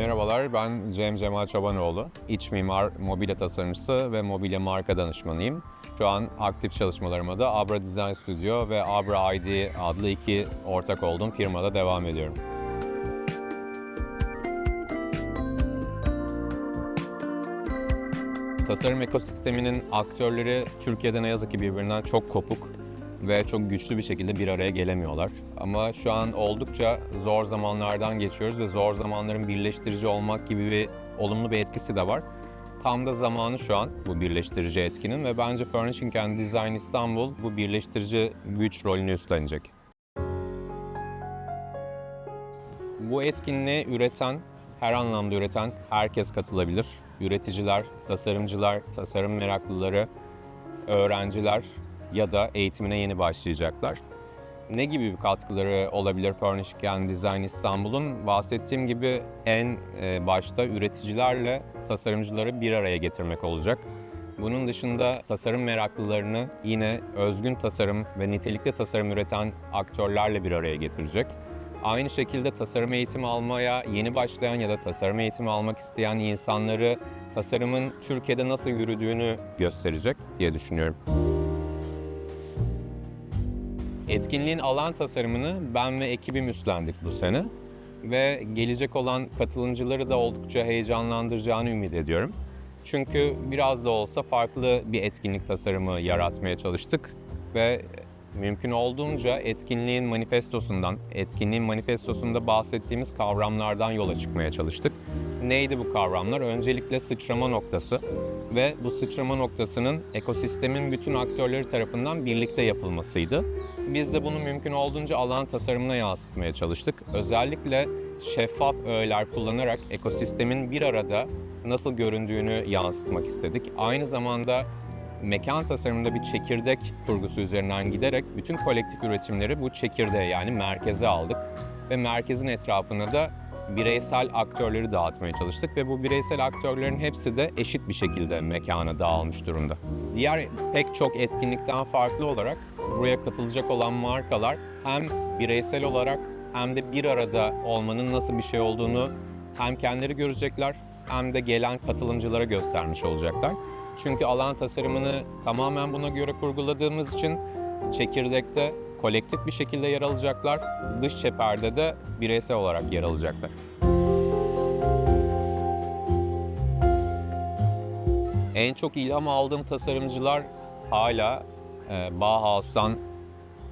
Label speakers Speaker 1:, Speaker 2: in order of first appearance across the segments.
Speaker 1: Merhabalar, ben Cem Cemal Çobanoğlu. İç mimar, mobilya tasarımcısı ve mobilya marka danışmanıyım. Şu an aktif çalışmalarıma da Abra Design Studio ve Abra ID adlı iki ortak olduğum firmada devam ediyorum. Tasarım ekosisteminin aktörleri Türkiye'de ne yazık ki birbirinden çok kopuk ve çok güçlü bir şekilde bir araya gelemiyorlar. Ama şu an oldukça zor zamanlardan geçiyoruz ve zor zamanların birleştirici olmak gibi bir olumlu bir etkisi de var. Tam da zamanı şu an bu birleştirici etkinin ve bence Furnishing and Design İstanbul bu birleştirici güç rolünü üstlenecek. Bu etkinliği üreten, her anlamda üreten herkes katılabilir. Üreticiler, tasarımcılar, tasarım meraklıları, öğrenciler ya da eğitimine yeni başlayacaklar. Ne gibi bir katkıları olabilir Furnishing and Design İstanbul'un? Bahsettiğim gibi en e, başta üreticilerle tasarımcıları bir araya getirmek olacak. Bunun dışında tasarım meraklılarını yine özgün tasarım ve nitelikli tasarım üreten aktörlerle bir araya getirecek. Aynı şekilde tasarım eğitimi almaya yeni başlayan ya da tasarım eğitimi almak isteyen insanları tasarımın Türkiye'de nasıl yürüdüğünü gösterecek diye düşünüyorum. Etkinliğin alan tasarımını ben ve ekibim üstlendik bu sene ve gelecek olan katılımcıları da oldukça heyecanlandıracağını ümit ediyorum. Çünkü biraz da olsa farklı bir etkinlik tasarımı yaratmaya çalıştık ve mümkün olduğunca etkinliğin manifestosundan, etkinliğin manifestosunda bahsettiğimiz kavramlardan yola çıkmaya çalıştık. Neydi bu kavramlar? Öncelikle sıçrama noktası ve bu sıçrama noktasının ekosistemin bütün aktörleri tarafından birlikte yapılmasıydı. Biz de bunu mümkün olduğunca alan tasarımına yansıtmaya çalıştık. Özellikle şeffaf öğeler kullanarak ekosistemin bir arada nasıl göründüğünü yansıtmak istedik. Aynı zamanda mekan tasarımında bir çekirdek kurgusu üzerinden giderek bütün kolektif üretimleri bu çekirdeğe yani merkeze aldık. Ve merkezin etrafına da bireysel aktörleri dağıtmaya çalıştık ve bu bireysel aktörlerin hepsi de eşit bir şekilde mekana dağılmış durumda. Diğer pek çok etkinlikten farklı olarak buraya katılacak olan markalar hem bireysel olarak hem de bir arada olmanın nasıl bir şey olduğunu hem kendileri görecekler hem de gelen katılımcılara göstermiş olacaklar. Çünkü alan tasarımını tamamen buna göre kurguladığımız için çekirdekte kolektif bir şekilde yer alacaklar, dış çeperde de bireysel olarak yer alacaklar. En çok ilham aldığım tasarımcılar hala e, Bauhaus'tan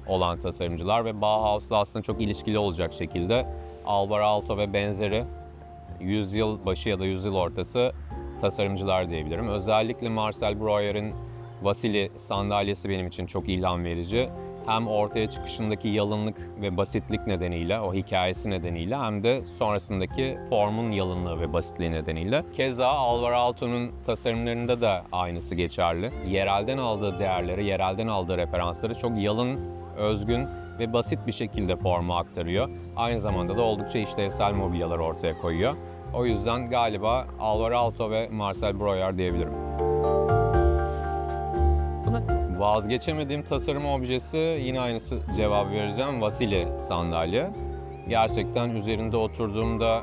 Speaker 1: olan tasarımcılar ve Bauhaus'la aslında çok ilişkili olacak şekilde Alvar Aalto ve benzeri yüzyıl başı ya da yüzyıl ortası tasarımcılar diyebilirim. Özellikle Marcel Breuer'in Vasili sandalyesi benim için çok ilham verici. Hem ortaya çıkışındaki yalınlık ve basitlik nedeniyle, o hikayesi nedeniyle hem de sonrasındaki formun yalınlığı ve basitliği nedeniyle. Keza Alvar Aalto'nun tasarımlarında da aynısı geçerli. Yerelden aldığı değerleri, yerelden aldığı referansları çok yalın, özgün ve basit bir şekilde forma aktarıyor. Aynı zamanda da oldukça işlevsel mobilyalar ortaya koyuyor. O yüzden galiba Alvar Aalto ve Marcel Breuer diyebilirim. Vazgeçemediğim tasarım objesi yine aynısı cevap vereceğim. Vasili sandalye. Gerçekten üzerinde oturduğumda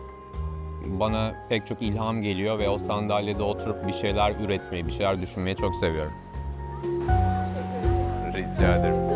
Speaker 1: bana pek çok ilham geliyor ve o sandalyede oturup bir şeyler üretmeyi, bir şeyler düşünmeyi çok seviyorum. Rica ederim.